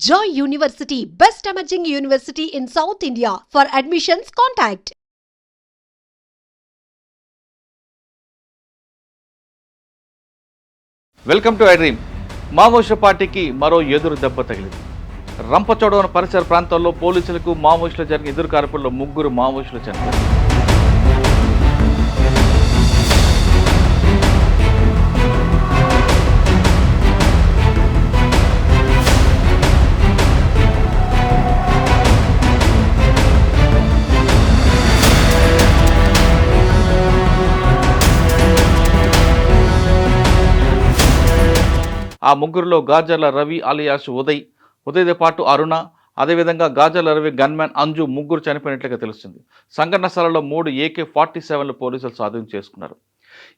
Joy University, best emerging university in South India. For admissions, contact. Welcome to I dream Maoist పార్టీకి మరో ఎదురు దెబ్బ తగిలింది. రంపచోడవరం పరిసర ప్రాంతాల్లో పోలీసులకు మావోయిస్టులు జరిగిన ఎదురు కాల్పుల్లో ముగ్గురు మావోయిస్టులు చనిపోయారు. ఆ ముగ్గురులో గాజర్ల రవి అలియాస్ ఉదయ్ ఉదయ్తో పాటు అరుణ అదేవిధంగా గాజర్ల రవి గన్మ్యాన్ అంజు ముగ్గురు చనిపోయినట్లుగా తెలుస్తుంది. సంఘటన స్థలంలో మూడు ఏకే ఫార్టీ సెవెన్లు పోలీసులు స్వాధీనం చేసుకున్నారు.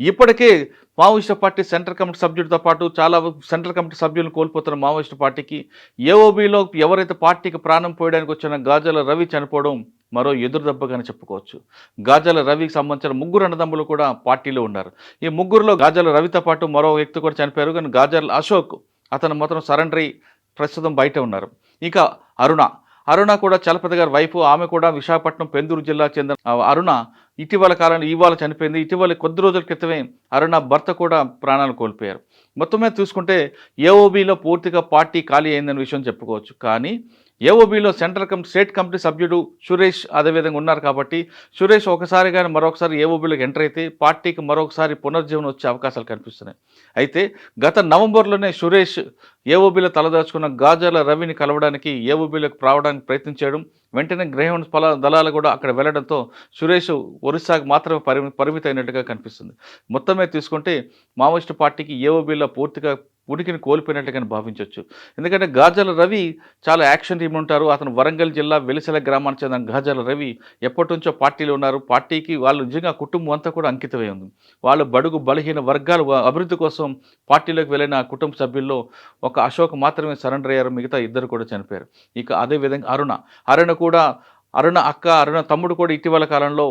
ఇప్పటికే మావోయిస్టు పార్టీ సెంట్రల్ కమిటీ సభ్యుడితో పాటు చాలా సెంట్రల్ కమిటీ సభ్యులను కోల్పోతున్న మావోయిస్టు పార్టీకి ఏఓబీలో ఎవరైతే పార్టీకి ప్రాణం పోయడానికి వచ్చిన గాజల రవి చనిపోవడం మరో ఎదురుదెబ్బగానే చెప్పుకోవచ్చు. గాజల రవికి సంబంధించిన ముగ్గురు అన్నదమ్ములు కూడా పార్టీలో ఉన్నారు. ఈ ముగ్గురులో గాజల రవితో పాటు మరో వ్యక్తి కూడా చనిపోయారు. కానీ గాజల అశోక్ అతను మొత్తం సరెండరీ ప్రస్తుతం బయట ఉన్నారు. ఇక అరుణ. అరుణ కూడా చలపతి గారి వైఫ్. ఆమె కూడా విశాఖపట్నం పెందూరు జిల్లా చెందిన అరుణ ఇటీవల కాలంలో ఇవాళ చనిపోయింది. ఇటీవల కొద్ది రోజుల క్రితమే అరుణ భర్త కూడా ప్రాణాలు కోల్పోయారు. మొత్తం మీద చూసుకుంటే ఏఓబీలో పూర్తిగా పార్టీ ఖాళీ అయిందనే విషయం చెప్పుకోవచ్చు. కానీ ఏఓబీలో సెంట్రల్ కమిటీ స్టేట్ కమిటీ సభ్యుడు సురేష్ అదేవిధంగా ఉన్నారు కాబట్టి సురేష్ ఒకసారి కానీ మరొకసారి ఏఓబీలోకి ఎంటర్ అయితే పార్టీకి మరొకసారి పునర్జీవనం వచ్చే అవకాశాలు కనిపిస్తున్నాయి. అయితే గత నవంబర్లోనే సురేష్ ఏఓబీలో తలదాచుకున్న గాజాల రవిని కలవడానికి ఏఓబీలోకి రావడానికి ప్రయత్నం చేయడం వెంటనే గ్రహణ ఫల దళాలు కూడా అక్కడ వెళ్ళడంతో సురేష్ ఒరిస్సాకు మాత్రమే పరిమి పరిమితి అయినట్టుగా కనిపిస్తుంది. మొత్తమే తీసుకుంటే మావోయిస్టు పార్టీకి ఏఓబీలో పూర్తిగా ఉనికిని కోల్పోయినట్టుగానే భావించవచ్చు. ఎందుకంటే గాజల రవి చాలా యాక్షన్ టీమ్ ఉంటారు. అతను వరంగల్ జిల్లా వెలిసెల గ్రామానికి చెందిన గాజల రవి ఎప్పటి నుంచో పార్టీలో ఉన్నారు. పార్టీకి వాళ్ళు నిజంగా కుటుంబం అంతా కూడా అంకితమై ఉంది. వాళ్ళు బడుగు బలహీన వర్గాలు అభివృద్ధి కోసం పార్టీలోకి వెళ్ళిన కుటుంబ సభ్యుల్లో ఒక అశోక్ మాత్రమే సరెండర్ అయ్యారు. మిగతా ఇద్దరు కూడా చనిపోయారు. ఇక అదేవిధంగా అరుణ. అరుణ కూడా అరుణ అక్క అరుణ తమ్ముడు కూడా ఇటీవల కాలంలో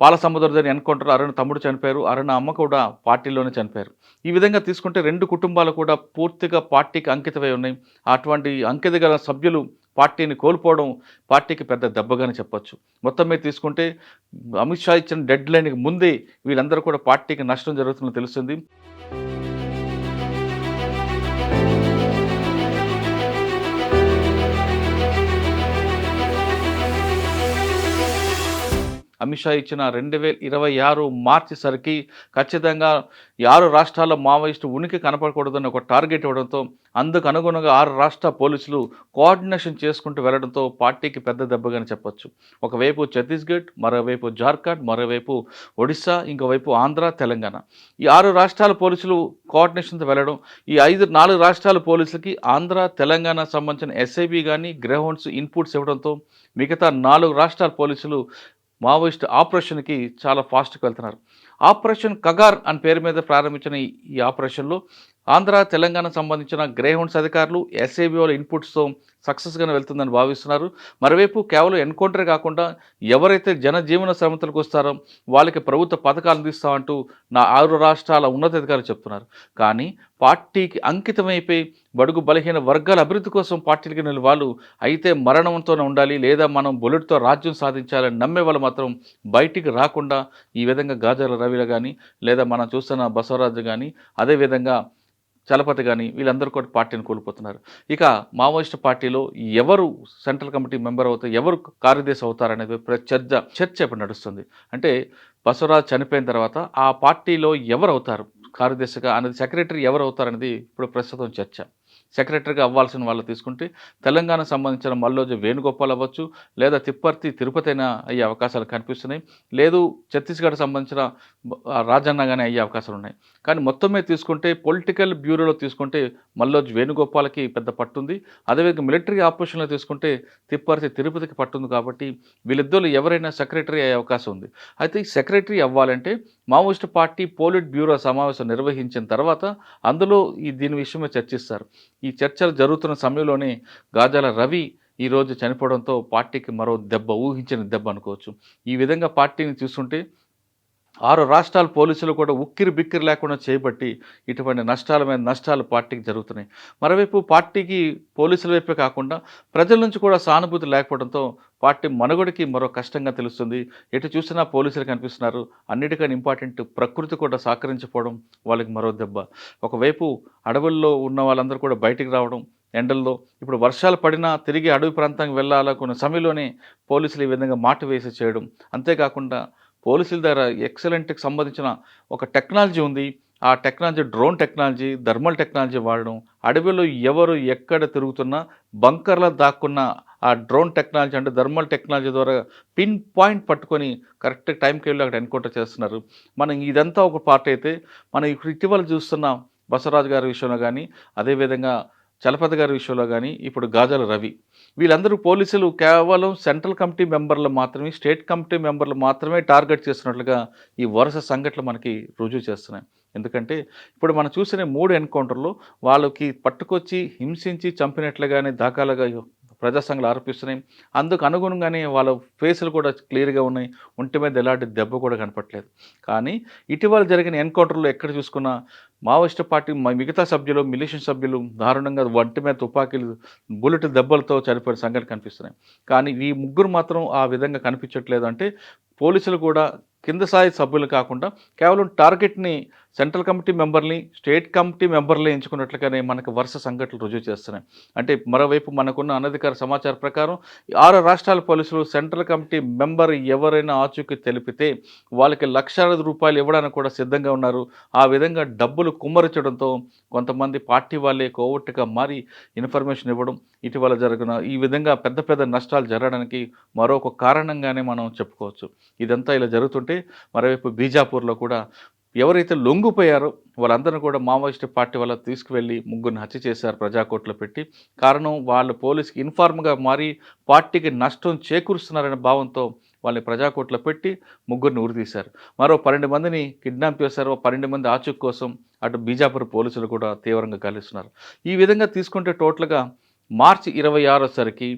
పాల సముద్రదని ఎన్కౌంటర్ అరుణ తమ్ముడు చనిపోయారు. అరుణ అమ్మ కూడా పార్టీలోనే చనిపోయారు. ఈ విధంగా తీసుకుంటే రెండు కుటుంబాలు కూడా పూర్తిగా పార్టీకి అంకితమై ఉన్నాయి. అటువంటి అంకిత గల సభ్యులు పార్టీని కోల్పోవడం పార్టీకి పెద్ద దెబ్బగానే చెప్పొచ్చు. మొత్తం మీద తీసుకుంటే అమిత్ షా ఇచ్చిన డెడ్ లైన్కి ముందే వీళ్ళందరూ కూడా పార్టీకి నష్టం జరుగుతుందని తెలుస్తుంది. అమిత్ షా ఇచ్చిన రెండు వేల ఇరవై ఆరు మార్చి సరికి ఖచ్చితంగా ఆరు రాష్ట్రాల్లో మావోయిస్టు ఉనికి కనపడకూడదని ఒక టార్గెట్ ఇవ్వడంతో అందుకు అనుగుణంగా ఆరు రాష్ట్ర పోలీసులు కోఆర్డినేషన్ చేసుకుంటూ వెళ్ళడంతో పార్టీకి పెద్ద దెబ్బగానే చెప్పొచ్చు. ఒకవైపు ఛత్తీస్గఢ్ మరోవైపు జార్ఖండ్ మరోవైపు ఒడిశా ఇంకోవైపు ఆంధ్ర తెలంగాణ. ఈ ఆరు రాష్ట్రాల పోలీసులు కోఆర్డినేషన్తో వెళ్ళడం ఈ ఐదు నాలుగు రాష్ట్రాల పోలీసులకి ఆంధ్ర తెలంగాణ సంబంధించిన ఎస్ఐబి కానీ గ్రహౌండ్స్ ఇన్పుట్స్ ఇవ్వడంతో మిగతా నాలుగు రాష్ట్రాల పోలీసులు మావోయిస్ట్ ఆపరేషన్కి చాలా ఫాస్ట్గా వెళ్తున్నారు. ఆపరేషన్ కగార్ అని పేరు మీద ప్రారంభించిన ఈ- ఈ ఆపరేషన్లో ఆంధ్ర తెలంగాణ సంబంధించిన గ్రేహౌండ్స్ అధికారులు ఎస్ఏబిఓల ఇన్పుట్స్తో సక్సెస్గానే వెళ్తుందని భావిస్తున్నారు. మరోవైపు కేవలం ఎన్కౌంటర్ కాకుండా ఎవరైతే జనజీవన శ్రమతలకు వస్తారో వాళ్ళకి ప్రభుత్వ పథకాలు అందిస్తామంటూ నా ఆరు రాష్ట్రాల ఉన్నతాధికారులు చెప్తున్నారు. కానీ పార్టీకి అంకితమైపోయి బడుగు బలహీన వర్గాల అభివృద్ధి కోసం పార్టీలకి వెళ్ళిన వాళ్ళు అయితే మరణంతోనే ఉండాలి లేదా మనం బుల్లెట్తో రాజ్యం సాధించాలని నమ్మే వాళ్ళు మాత్రం బయటికి రాకుండా ఈ విధంగా గాజాల రవిల కానీ లేదా మనం చూస్తున్న బసవరాజు కానీ అదేవిధంగా చలపతి కానీ వీళ్ళందరూ కూడా పార్టీని కోల్పోతున్నారు. ఇక మావోయిస్ట్ పార్టీలో ఎవరు సెంట్రల్ కమిటీ మెంబర్ అవుతారు ఎవరు కార్యదర్శి అవుతారనేది చర్చ చర్చ ఇప్పుడు నడుస్తుంది. అంటే బసవరాజ్ చనిపోయిన తర్వాత ఆ పార్టీలో ఎవరు అవుతారు? కార్యదర్శిగా అనేది సెక్రటరీ ఎవరు అవుతారనేది ఇప్పుడు ప్రస్తుతం చర్చ. సెక్రటరీగా అవ్వాల్సిన వాళ్ళు తీసుకుంటే తెలంగాణ సంబంధించిన మల్లోజు వేణుగోపాల్ అవ్వచ్చు లేదా తిప్పర్తి తిరుపతి అయినా అయ్యే అవకాశాలు కనిపిస్తున్నాయి. లేదు ఛత్తీస్గఢ్ సంబంధించిన రాజన్న కానీ అయ్యే అవకాశాలు ఉన్నాయి. కానీ మొత్తం మీద తీసుకుంటే పొలిటికల్ బ్యూరోలో తీసుకుంటే మల్లోజు వేణుగోపాల్కి పెద్ద పట్టుంది. అదేవిధంగా మిలిటరీ ఆపరేషన్లో తీసుకుంటే తిప్పర్తి తిరుపతికి పట్టుంది కాబట్టి వీళ్ళిద్దరు ఎవరైనా సెక్రటరీ అయ్యే అవకాశం ఉంది. అయితే ఈ సెక్రటరీ అవ్వాలంటే మావోయిస్ట్ పార్టీ పోలిట్ బ్యూరో సమావేశం నిర్వహించిన తర్వాత అందులో ఈ దీని విషయమే చర్చిస్తారు. ఈ చర్చలు జరుగుతున్న సమయంలోనే గాజాల రవి ఈరోజు చనిపోవడంతో పార్టీకి మరో దెబ్బ ఊహించిన దెబ్బ అనుకోవచ్చు. ఈ విధంగా పార్టీని చూస్తుంటే ఆరు రాష్ట్రాల పోలీసులు కూడా ఉక్కిరి బిక్కిరి లేకుండా చేపట్టి ఇటువంటి నష్టాల మీద నష్టాలు పార్టీకి జరుగుతున్నాయి. మరోవైపు పార్టీకి పోలీసుల వైపే కాకుండా ప్రజల నుంచి కూడా సానుభూతి లేకపోవడంతో పార్టీ మనుగడకి మరో కష్టంగా తెలుస్తుంది. ఎటు చూసినా పోలీసులు కనిపిస్తున్నారు. అన్నిటికన్నా ఇంపార్టెంట్ ప్రకృతి కూడా సహకరించిపోవడం వాళ్ళకి మరో దెబ్బ. ఒకవైపు అడవుల్లో ఉన్న వాళ్ళందరూ కూడా బయటికి రావడం ఎండల్లో ఇప్పుడు వర్షాలు పడినా తిరిగి అడవి ప్రాంతానికి వెళ్ళాలనుకున్న సమయంలోనే పోలీసులు ఈ విధంగా మాట వేసి చేయడం. అంతేకాకుండా పోలీసుల దగ్గర ఎక్సలెంట్కి సంబంధించిన ఒక టెక్నాలజీ ఉంది. ఆ technology drone technology thermal technology వాడడం అడవిలో ఎవరు ఎక్కడ తిరుగుతున్నా బంకర్లో దాక్కున్న ఆ డ్రోన్ టెక్నాలజీ అంటే థర్మల్ టెక్నాలజీ ద్వారా పిన్ పాయింట్ పట్టుకొని కరెక్ట్ టైంకి వెళ్ళి అక్కడ ఎన్కౌంటర్ చేస్తున్నారు. మనం ఇదంతా ఒక పార్ట్ అయితే మనం ఇప్పుడు ఇటీవల చూస్తున్న బసవరాజు గారి విషయంలో కానీ అదేవిధంగా చలపతి గారి విషయంలో కానీ ఇప్పుడు గాజల రవి. వీళ్ళందరూ పోలీసులు కేవలం సెంట్రల్ కమిటీ మెంబర్లు మాత్రమే స్టేట్ కమిటీ మెంబర్లు మాత్రమే టార్గెట్ చేస్తున్నట్లుగా ఈ వరుస సంఘటనలు మనకి రుజువు చేస్తున్నాయి. ఎందుకంటే ఇప్పుడు మనం చూసిన మూడు ఎన్కౌంటర్లు వాళ్ళకి పట్టుకొచ్చి హింసించి చంపినట్లుగానే దాఖలుగా ప్రజా సంఘాలు ఆరోపిస్తున్నాయి. అందుకు అనుగుణంగానే వాళ్ళ ఫేసులు కూడా క్లియర్గా ఉన్నాయి. ఒంటి మీద ఎలాంటి దెబ్బ కూడా కనపట్లేదు కానీ ఇటీవల జరిగిన ఎన్కౌంటర్లో ఎక్కడ చూసుకున్నా మావోయిస్ట్ పార్టీ మిగతా సభ్యులు మిలిషన్ సభ్యులు దారుణంగా ఒంటి మీద తుపాకీలు బుల్లెట్ దెబ్బలతో చనిపోయిన సంఘటన కనిపిస్తున్నాయి. కానీ ఈ ముగ్గురు మాత్రం ఆ విధంగా కనిపించట్లేదు అంటే పోలీసులు కూడా కింద స్థాయి సభ్యులు కాకుండా కేవలం టార్గెట్ని సెంట్రల్ కమిటీ మెంబర్ని స్టేట్ కమిటీ మెంబర్లు ఎంచుకున్నట్లుగానే మనకు వరుస సంఘటనలు రుజువు చేస్తున్నాయి. అంటే మరోవైపు మనకున్న అనధికార సమాచార ప్రకారం ఆరు రాష్ట్రాల పోలీసులు సెంట్రల్ కమిటీ మెంబర్ ఎవరైనా ఆచూకీ తెలిపితే వాళ్ళకి లక్షలాది రూపాయలు ఇవ్వడానికి కూడా సిద్ధంగా ఉన్నారు. ఆ విధంగా డబ్బులు కుమ్మరించడంతో కొంతమంది పార్టీ వాళ్ళే కోవట్టుగా మారి ఇన్ఫర్మేషన్ ఇవ్వడం ఇటీవల జరిగిన ఈ విధంగా పెద్ద పెద్ద నష్టాలు జరగడానికి మరొక కారణంగానే మనం చెప్పుకోవచ్చు. ఇదంతా ఇలా జరుగుతుంటే మరోవైపు బీజాపూర్లో కూడా ఎవరైతే లొంగిపోయారో వాళ్ళందరూ కూడా మావోయిస్ట్ పార్టీ వల్ల తీసుకువెళ్ళి ముగ్గురిని హత్య చేశారు ప్రజాకోట్లో పెట్టి. కారణం వాళ్ళు పోలీస్కి ఇన్ఫార్మ్గా మారి పార్టీకి నష్టం చేకూరుస్తున్నారనే భావంతో వాళ్ళని ప్రజాకోట్లో పెట్టి ముగ్గురిని ఉరితీశారు. మరో పన్నెండు మందిని కిడ్నాప్ చేశారు. పన్నెండు మంది ఆచూక్ కోసం అటు బీజాపూర్ పోలీసులు కూడా తీవ్రంగా గాలిస్తున్నారు. ఈ విధంగా తీసుకుంటే టోటల్గా మార్చి ఇరవై ఆరోసరికి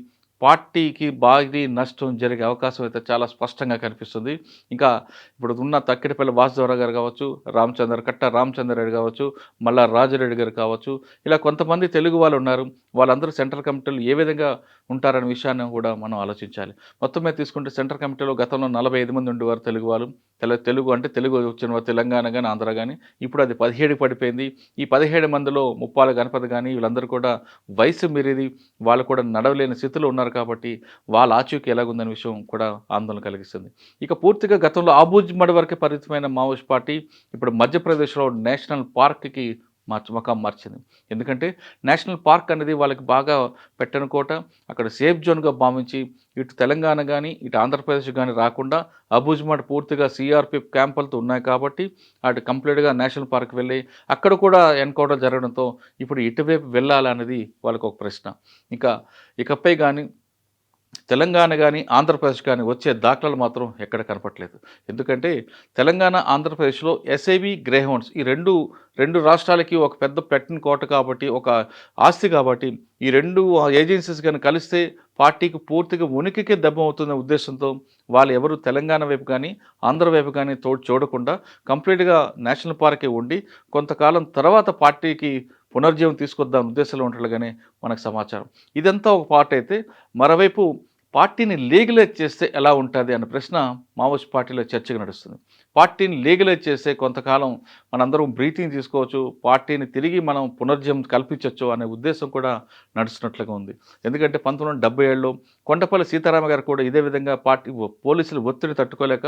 పార్టీకి భారీ నష్టం జరిగే అవకాశం అయితే చాలా స్పష్టంగా కనిపిస్తుంది. ఇంకా ఇప్పుడు ఉన్న తక్కిడిపల్లి వాసుదేవరావు గారు కావచ్చు రామచంద్ర కట్ట రామచంద్ర రెడ్డి కావచ్చు మళ్ళా రాజరెడ్డి గారు కావచ్చు ఇలా కొంతమంది తెలుగు వాళ్ళు ఉన్నారు. వాళ్ళందరూ సెంట్రల్ కమిటీలు ఏ విధంగా ఉంటారనే విషయాన్ని కూడా మనం ఆలోచించాలి. మొత్తం మీద తీసుకుంటే సెంట్రల్ కమిటీలో గతంలో నలభై ఐదు మంది ఉండేవారు తెలుగు వాళ్ళు. తెల తెలుగు అంటే తెలుగు వచ్చిన వారు తెలంగాణ కానీ ఆంధ్ర కానీ ఇప్పుడు అది పదిహేడు పడిపోయింది. ఈ పదిహేడు మందిలో ముప్పాల గణపతి కానీ వీళ్ళందరూ కూడా వయసు మీరేది వాళ్ళు కూడా నడవలేని స్థితిలో ఉన్నారు కాబట్టి వాళ్ళ ఆచూకీ ఎలాగుందనే విషయం కూడా ఆందోళన కలిగిస్తుంది. ఇక పూర్తిగా గతంలో ఆబూజ్మడి వరకే పరిమితమైన మావోయిస్ట్ పార్టీ ఇప్పుడు మధ్యప్రదేశ్లో నేషనల్ పార్క్కి మార్చి మకాం మార్చింది. ఎందుకంటే నేషనల్ పార్క్ అనేది వాళ్ళకి బాగా పెట్టనుకోట అక్కడ సేఫ్ జోన్గా భావించి ఇటు తెలంగాణ కానీ ఇటు ఆంధ్రప్రదేశ్ కానీ రాకుండా అబూజ్మడ్ పూర్తిగా సిఆర్పిఎఫ్ క్యాంపులతో ఉన్నాయి కాబట్టి అటు కంప్లీట్గా నేషనల్ పార్క్ వెళ్ళి అక్కడ కూడా ఎన్కౌంటర్ జరగడంతో ఇప్పుడు ఇటువైపు వెళ్ళాలనేది వాళ్ళకు ఒక ప్రశ్న. ఇంకా ఇకపై కానీ తెలంగాణ కానీ ఆంధ్రప్రదేశ్ కానీ వచ్చే దాఖలాలు మాత్రం ఎక్కడ కనపట్లేదు ఎందుకంటే తెలంగాణ ఆంధ్రప్రదేశ్లో ఎస్ఐవి గ్రేహౌండ్స్ ఈ రెండు రెండు రాష్ట్రాలకి ఒక పెద్ద పెట్టిన కోట కాబట్టి ఒక ఆస్తి కాబట్టి ఈ రెండు ఏజెన్సీస్ కానీ కలిస్తే పార్టీకి పూర్తిగా ఉనికికే దెబ్బ అవుతున్న ఉద్దేశంతో వాళ్ళు ఎవరు తెలంగాణ వైపు కానీ ఆంధ్ర వైపు కానీ తోడు చూడకుండా కంప్లీట్గా నేషనల్ పార్కే ఉండి కొంతకాలం తర్వాత పార్టీకి పునర్జీవం తీసుకొద్దాం ఉద్దేశంలో ఉంటుండగానే మనకు సమాచారం. ఇదంతా ఒక పార్ట్ అయితే మరోవైపు పార్టీని లీగలైజ్ చేస్తే ఎలా ఉంటుంది అనే ప్రశ్న మావోయిస్ట్ పార్టీలో చర్చగా నడుస్తుంది. పార్టీని లీగలైజ్ చేస్తే కొంతకాలం మనందరం బ్రీతింగ్ తీసుకోవచ్చు పార్టీని తిరిగి మనం పునర్జీవం కల్పించవచ్చు అనే ఉద్దేశం కూడా నడుస్తున్నట్లుగా ఉంది. ఎందుకంటే పంతొమ్మిది వందల డెబ్బై ఏడులో కొండపల్లి సీతారామ గారు కూడా ఇదే విధంగా పార్టీ పోలీసులు ఒత్తిడి తట్టుకోలేక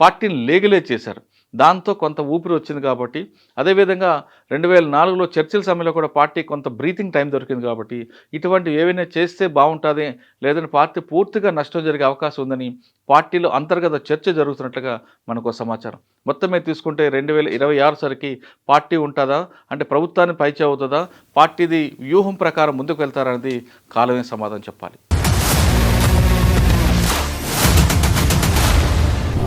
పార్టీని లేగలే చేశారు. దాంతో కొంత ఊపిరి వచ్చింది కాబట్టి అదేవిధంగా రెండు వేల నాలుగులో చర్చల సమయంలో కూడా పార్టీ కొంత బ్రీతింగ్ టైం దొరికింది కాబట్టి ఇటువంటివి ఏవైనా చేస్తే బాగుంటుంది లేదని పార్టీ పూర్తిగా నష్టం జరిగే అవకాశం ఉందని పార్టీలో అంతర్గత చర్చ జరుగుతున్నట్లుగా మనకు సమాచారం. మొత్తం మీద తీసుకుంటే రెండు వేల ఇరవై ఆరు సరికి పార్టీ ఉంటుందా? అంటే ప్రభుత్వాన్ని పైచే అవుతుందా పార్టీది వ్యూహం ప్రకారం ముందుకు వెళ్తారనేది కాలమే సమాధానం చెప్పాలి.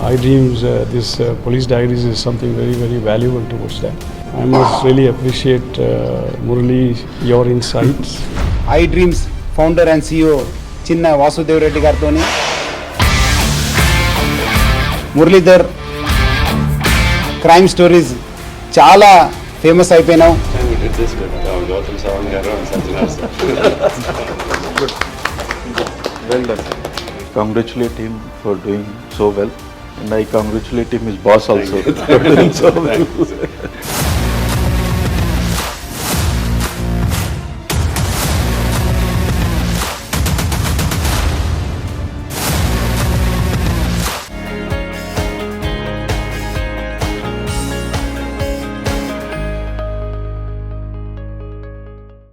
I dreams uh, this uh, police diaries is something very very valuable towards that. I must really appreciate uh, Murali your insights. I dreams founder and CEO Chinna Vasudev Reddy గారితో మురళీధర్ క్రైమ్ స్టోరీస్ చాలా famous అయిపోయినావు We did this with uh, Gautam Sawant garu and Sajjan sir. And I congratulate him, his boss also.